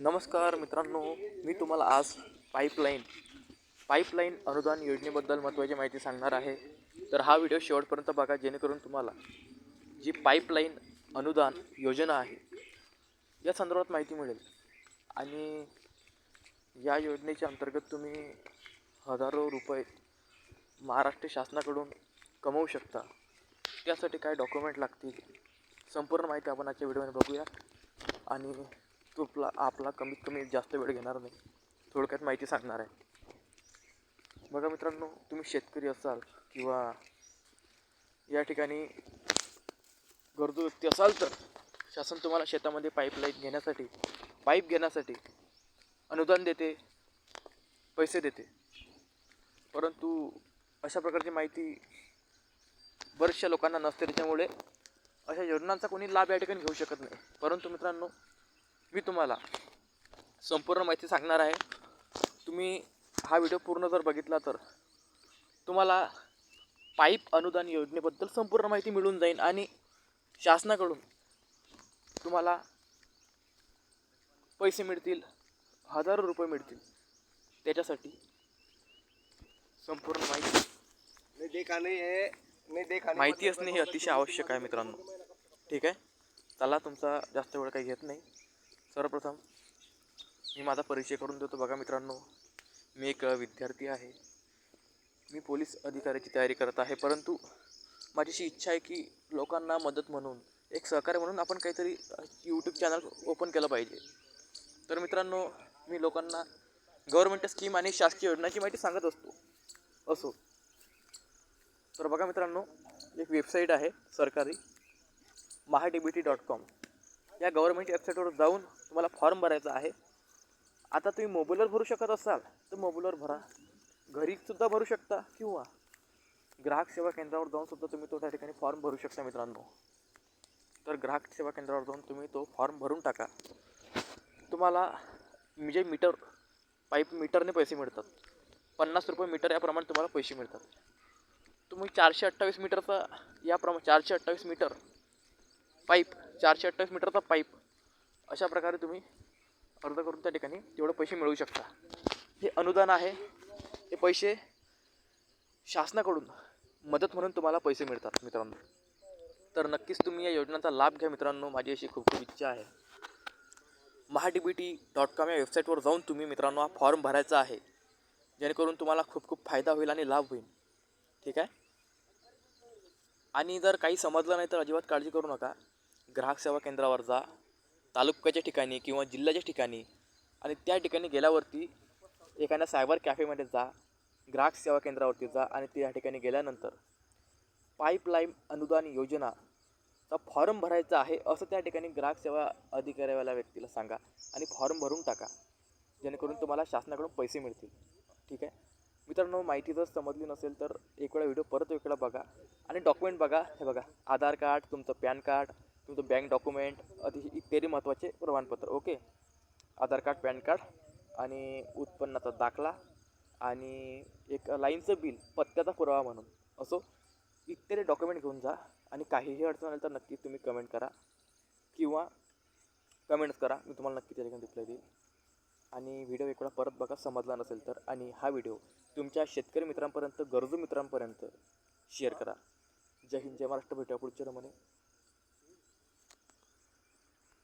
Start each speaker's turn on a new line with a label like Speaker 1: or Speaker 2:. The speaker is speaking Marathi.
Speaker 1: नमस्कार मित्रांनो मी तुम्हाला आज पाईपलाईन पाईपलाईन अनुदान योजनेबद्दल महत्त्वाची माहिती सांगणार आहे. तर हा व्हिडिओ शेवटपर्यंत बघा जेणेकरून तुम्हाला जी पाईपलाईन अनुदान योजना आहे या संदर्भात माहिती मिळेल. आणि या योजनेच्या अंतर्गत तुम्ही हजारो रुपये महाराष्ट्र शासनाकडून कमवू शकता. त्यासाठी काय डॉक्युमेंट लागतील संपूर्ण माहिती आपण आजच्या व्हिडिओमध्ये बघूया. आणि तुपला आपला कमीत कमी जास्त वेळ घेणार नाही. थोडक्यात माहिती सांगणार आहे. बघा मित्रांनो तुम्ही शेतकरी असाल किंवा या ठिकाणी गरजू व्यक्ती असाल तर शासन तुम्हाला शेतामध्ये पाईपलाईन घेण्यासाठी पाईप घेण्यासाठी अनुदान देते पैसे देते. परंतु अशा प्रकारची माहिती बऱ्याचशा लोकांना नसते. त्याच्यामुळे अशा योजनांचा कोणी लाभ या ठिकाणी घेऊ शकत नाही. परंतु मित्रांनो मी तुम्हाला संपूर्ण माहिती सांगणार आहे. तुम्ही हा व्हिडिओ पूर्ण जर बघितला तर तुम्हाला पाईप अनुदान योजनेबद्दल संपूर्ण माहिती मिळून जाईल आणि शासनाकडून तुम्हाला पैसे मिळतील हजारो रुपये मिळतील. त्याच्यासाठी संपूर्ण माहिती
Speaker 2: है
Speaker 1: माहिती असणे हे अतिशय आवश्यक आहे मित्रांनो. ठीक आहे? चला तुमचा जास्त वेळ काही घेत नाही. सर्वप्रथम मी माझा परिचय करून देतो. बघा मित्रांनो मी एक विद्यार्थी आहे. मी पोलीस अधिकाऱ्याची तयारी करत आहे. परंतु माझी अशी इच्छा आहे की लोकांना मदत म्हणून एक सहकार्य म्हणून आपण काहीतरी यूट्यूब चॅनल ओपन केलं पाहिजे. तर मित्रांनो मी लोकांना गव्हर्मेंट स्कीम आणि शासकीय योजनाची माहिती सांगत असतो असो. तर बघा मित्रांनो एक वेबसाईट आहे सरकारी Maha D B T dot com या गव्हर्मेंट वेबसाईटवर जाऊन तुम्हाला फॉर्म भरायचा आहे. आता तुम्ही मोबाईलवर भरू शकत असाल तर मोबाईलवर भरा. घरीसुद्धा भरू शकता किंवा ग्राहक सेवा केंद्रावर जाऊन सुद्धा तुम्ही तो त्या ठिकाणी फॉर्म भरू शकता मित्रांनो. तर ग्राहक सेवा केंद्रावर जाऊन तुम्ही तो फॉर्म भरून टाका. तुम्हाला म्हणजे मीटर पाईप मीटरने पैसे मिळतात. पन्नास रुपये मीटर याप्रमाणे तुम्हाला पैसे मिळतात. तुम्ही चारशे अठ्ठावीस मीटरचा याप्रमाणे चारशे अठ्ठावीस मीटर पाईप चारशे अठ्ठावीस मीटरचा पाईप. अशा प्रकारे तुम्ही अर्ज करून त्या ठिकाणी तेवढे पैसे मिळवू शकता. हे अनुदान आहे. हे पैसे शासनाकडून मदत म्हणून तुम्हाला पैसे मिळतात मित्रांनो. तर नक्कीच तुम्ही या योजनांचा लाभ घ्या मित्रांनो. माझी अशी खूप खूप इच्छा आहे. Maha D B T dot com या वेबसाईटवर जाऊन तुम्ही मित्रांनो हा फॉर्म भरायचा आहे. जेणेकरून तुम्हाला खूप खूप फायदा होईल आणि लाभ होईल. ठीक आहे? आणि जर काही समजलं नाही तर अजिबात काळजी करू नका. ग्राहक सेवा केंद्रावर जा तालुक्याच्या ठिकाणी किंवा जिल्ह्याच्या ठिकाणी आणि त्या ठिकाणी गेल्यावरती एखाद्या सायबर कॅफेमध्ये जा ग्राहक सेवा केंद्रावरती जा आणि त्या ठिकाणी गेल्यानंतर पाईपलाईन अनुदान योजनाचा फॉर्म भरायचा आहे असं त्या ठिकाणी ग्राहक सेवा अधिकाऱ्याला व्यक्तीला सांगा आणि फॉर्म भरून टाका जेणेकरून तुम्हाला शासनाकडून पैसे मिळतील. ठीक आहे? मित्रांनो माहिती जर समजली नसेल तर एक वेळा व्हिडिओ परत एक वेळा बघा आणि डॉक्युमेंट बघा. हे बघा आधार कार्ड तुमचं पॅन कार्ड तुमचं बँक डॉक्युमेंट अति इत्यादी महत्त्वाचे प्रमाणपत्र okay Aadhaar card PAN card आणि उत्पन्नाचा दाखला आणि एक लाईनचं बिल पत्त्याचा पुरावा म्हणून असो? इत्यादी डॉक्युमेंट घेऊन जा आणि काहीही अडचण आली तर नक्की तुम्ही कमेंट करा किंवा कमेंट्स करा मी तुम्हाला नक्की त्या ठिकाणी रिप्लाय देईल. आणि व्हिडिओ एक वेळा परत बघा समजला नसेल तर. आणि हा व्हिडिओ तुमच्या शेतकरी मित्रांपर्यंत गरजू मित्रांपर्यंत शेअर करा. जय हिंद जय महाराष्ट्र भेटूया पुढच्या रमणे